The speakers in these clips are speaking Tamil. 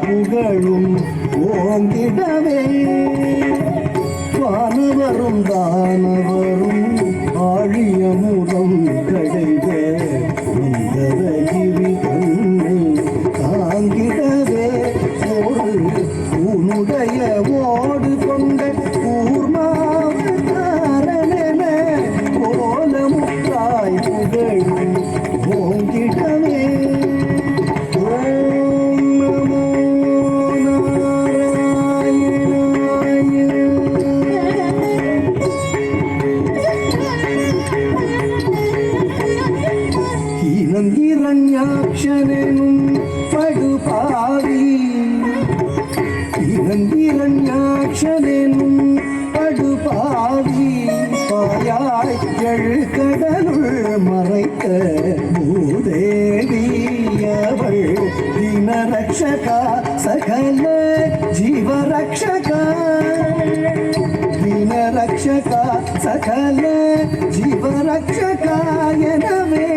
புகழும் ஓந்திடவே வானவரும் தானவரும் ஆழியமுதம் கடைகள் రక్షక సకల జీవ రక్షక దీన రక్షక సకల జీవ రక్షక எனவே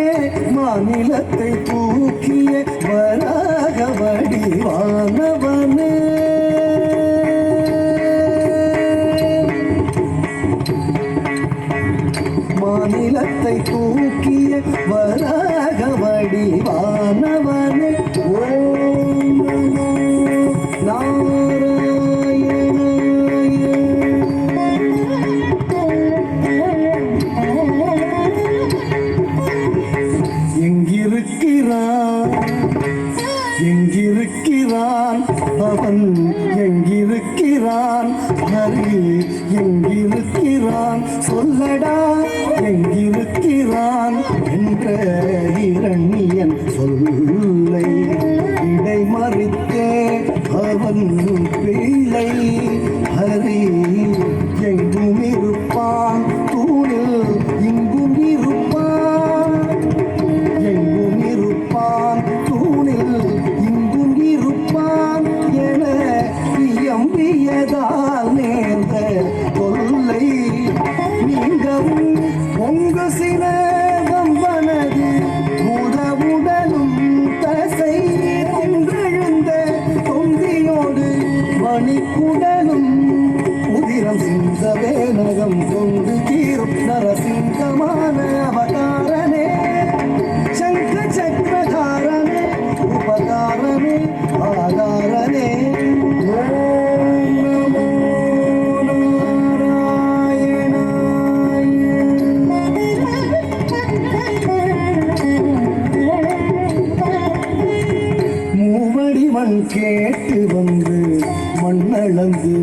மாநிலத்தை தூக்கிய வராக வடிவானவனே மாநிலத்தை தூக்கிய வராக வடிவானவனே annem sormuş கேட்டு வந்து மண்ணளந்து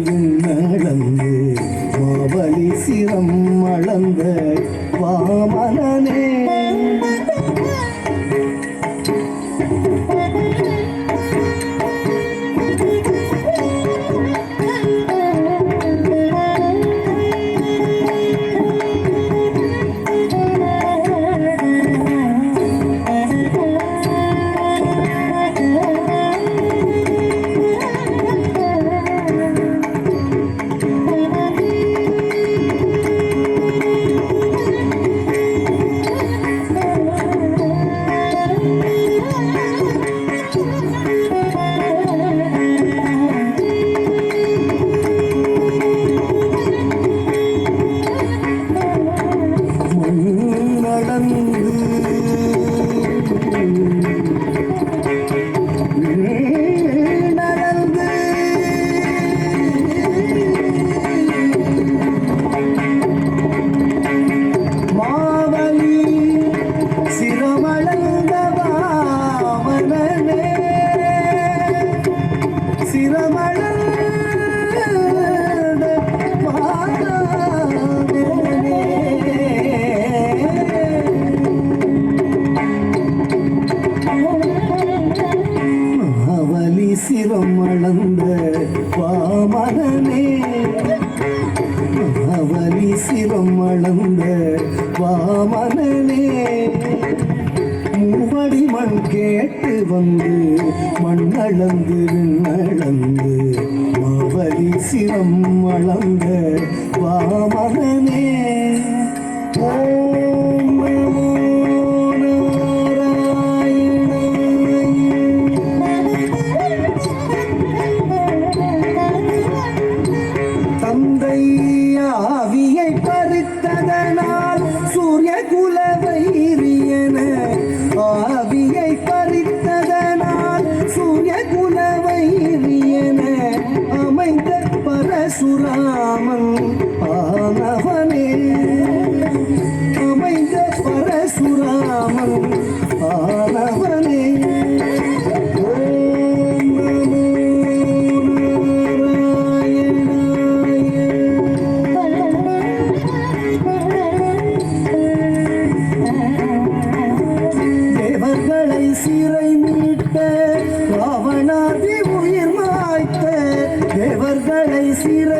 Oh my God.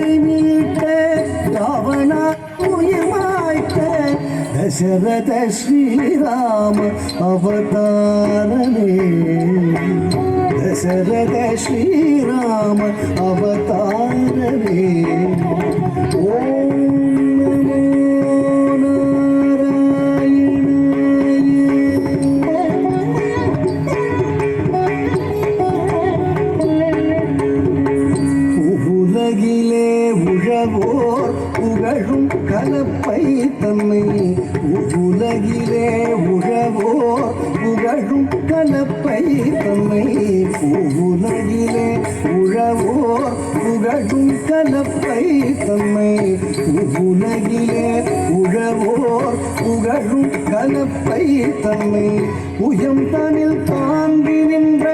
தலை மீட்ட ராவணா உயமாய்த்த தசரத ஸ்ரீராம அவதாரமே दशरथ श्रीराम अवतार रे ॐ உலகிலே உலவோர் புகழும் கலப்பை தம்மை உலகிலே உழவோர் புகழும் கலப்பை தம்மை உலகிலே உழவோர் புகழும் கலப்பை தம்மை உலகிலே உழவோர் புகழும் கலப்பை தம்மை உயம்தனில் தாங்கி நின்ற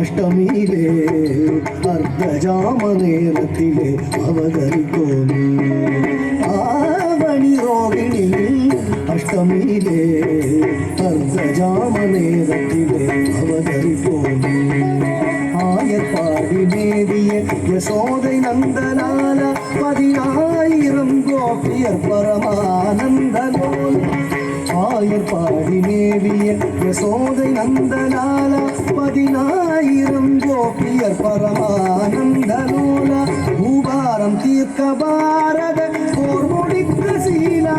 ಅಷ್ಟಮಿಲೆ ಅರ್ಧ ಜಾಮನೆ ರತಿಲೆ ಅವಗರಿ தேசமீதே பர்தஜாம நேரத்திலே அவதரிப்போமே ஆயப்பாடி மேதிய யசோதை நந்தனால பதினாயிரம் கோபியர் பரமானந்தனோல். ஆயப்பாடி மேவிய யசோதை நந்தனால பதினாயிரம் கோபியர் பரமானந்தனோல. பூபாரம் தீர்க்க பாரத போர் முடித்த சீலா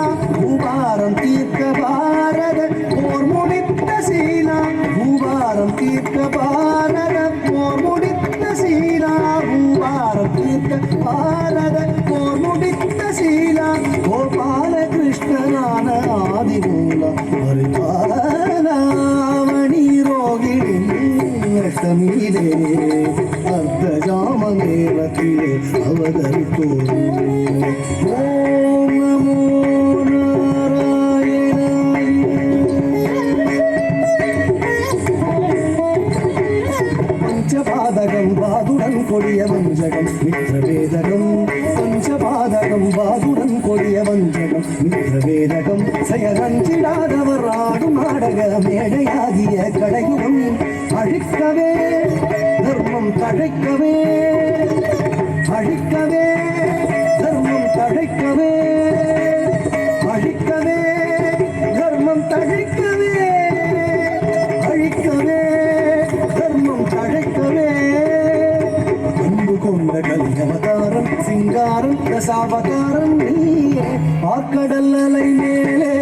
சாவகாரம் நீயே ஆக்கடல் அலை மேலே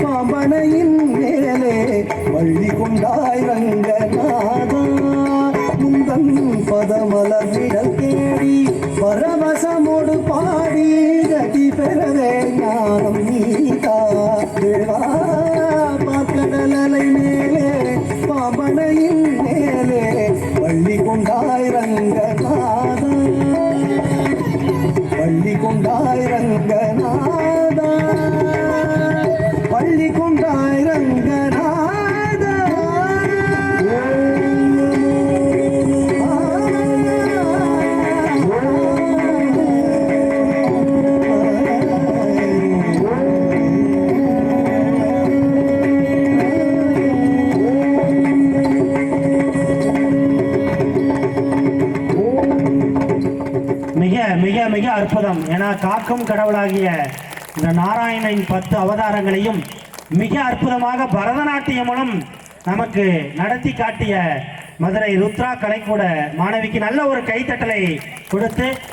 பாம்பனையின் மேலே வள்ளி கொண்டாய் ரங்கனா மிக ஏன்னா காக்கும் கடவுளாகிய இந்த நாராயணனின் பத்து அவதாரங்களையும் மிக அற்புதமாக பரதநாட்டியம் மூலம் நமக்கு நடத்தி காட்டிய மதுரை ருத்ரா கலைக்கூட மாணவிக்கு நல்ல ஒரு கைத்தட்டலை கொடுத்து